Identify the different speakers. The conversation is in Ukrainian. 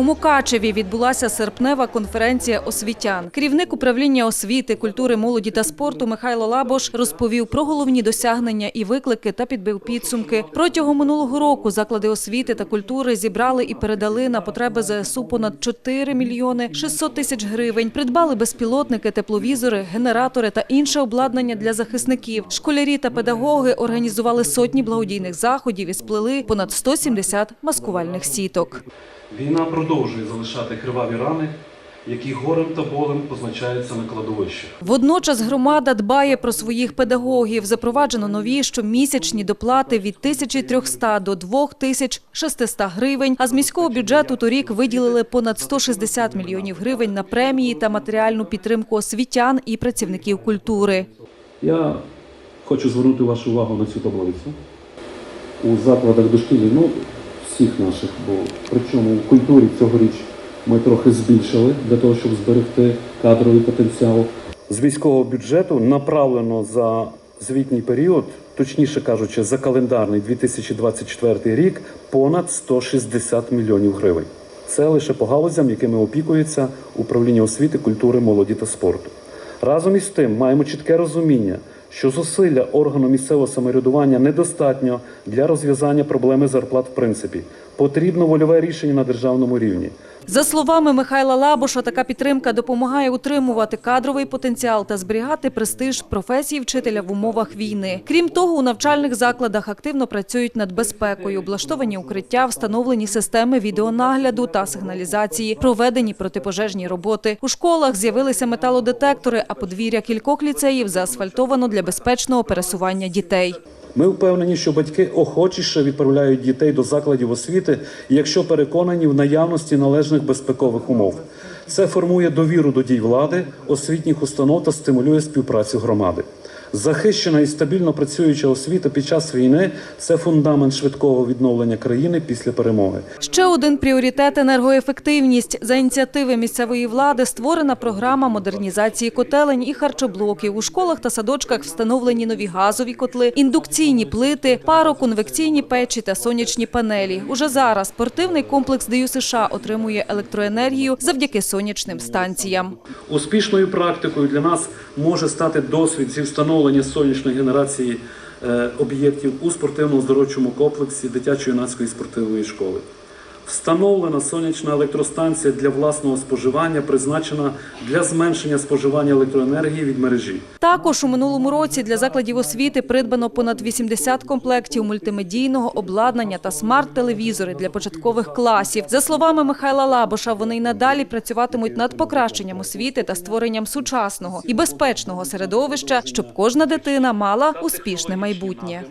Speaker 1: У Мукачеві відбулася серпнева конференція освітян. Керівник управління освіти, культури, молоді та спорту Михайло Лабош розповів про головні досягнення і виклики та підбив підсумки. Протягом минулого року заклади освіти та культури зібрали і передали на потреби ЗСУ понад 4 мільйони 600 тисяч гривень. Придбали безпілотники, тепловізори, генератори та інше обладнання для захисників. Школярі та педагоги організували сотні благодійних заходів і сплели понад 170 маскувальних сіток.
Speaker 2: Війна продовжує залишати криваві рани, які горем та болем позначаються на кладовищах.
Speaker 1: Водночас громада дбає про своїх педагогів. Запроваджено нові щомісячні доплати від 1300 до 2600 гривень. А з міського бюджету торік виділили понад 160 мільйонів гривень на премії та матеріальну підтримку освітян і працівників культури.
Speaker 3: Я хочу звернути вашу увагу на цю таблицю. У закладах дошкілля, ну, всіх наших, бо причому в культурі цьогоріч ми трохи збільшили для того, щоб зберегти кадровий потенціал. З військового бюджету направлено за звітній період, точніше кажучи, за календарний 2024 рік, понад 160 мільйонів гривень. Це лише по галузям, якими опікується управління освіти, культури, молоді та спорту. Разом із тим маємо чітке розуміння, що зусилля органу місцевого самоврядування недостатньо для розв'язання проблеми зарплат в принципі. Потрібно вольове рішення на державному рівні.
Speaker 1: За словами Михайла Лабоша, така підтримка допомагає утримувати кадровий потенціал та зберігати престиж професії вчителя в умовах війни. Крім того, у навчальних закладах активно працюють над безпекою, облаштовані укриття, встановлені системи відеонагляду та сигналізації, проведені протипожежні роботи. У школах з'явилися металодетектори, а подвір'я кількох ліцеїв заасфальтовано для безпечного пересування дітей.
Speaker 3: Ми впевнені, що батьки охочіше відправляють дітей до закладів освіти, якщо переконані в наявності належних безпекових умов. Це формує довіру до дій влади, освітніх установ та стимулює співпрацю громади. Захищена і стабільно працююча освіта під час війни це фундамент швидкого відновлення країни після перемоги.
Speaker 1: Ще один пріоритет – енергоефективність. За ініціативи місцевої влади створена програма модернізації котелень і харчоблоків. У школах та садочках встановлені нові газові котли, індукційні плити, пароконвекційні печі та сонячні панелі. Уже зараз спортивний комплекс ДЮ США отримує електроенергію завдяки сонячним станціям.
Speaker 3: Успішною практикою для нас може стати досвід зі встановлення сонячної генерації е, об'єктів у спортивно-оздоровчому комплексі дитячо-юнацької спортивної школи. Встановлена сонячна електростанція для власного споживання, призначена для зменшення споживання електроенергії від мережі.
Speaker 1: Також у минулому році для закладів освіти придбано понад 80 комплектів мультимедійного обладнання та смарт-телевізори для початкових класів. За словами Михайла Лабоша, вони й надалі працюватимуть над покращенням освіти та створенням сучасного і безпечного середовища, щоб кожна дитина мала успішне майбутнє.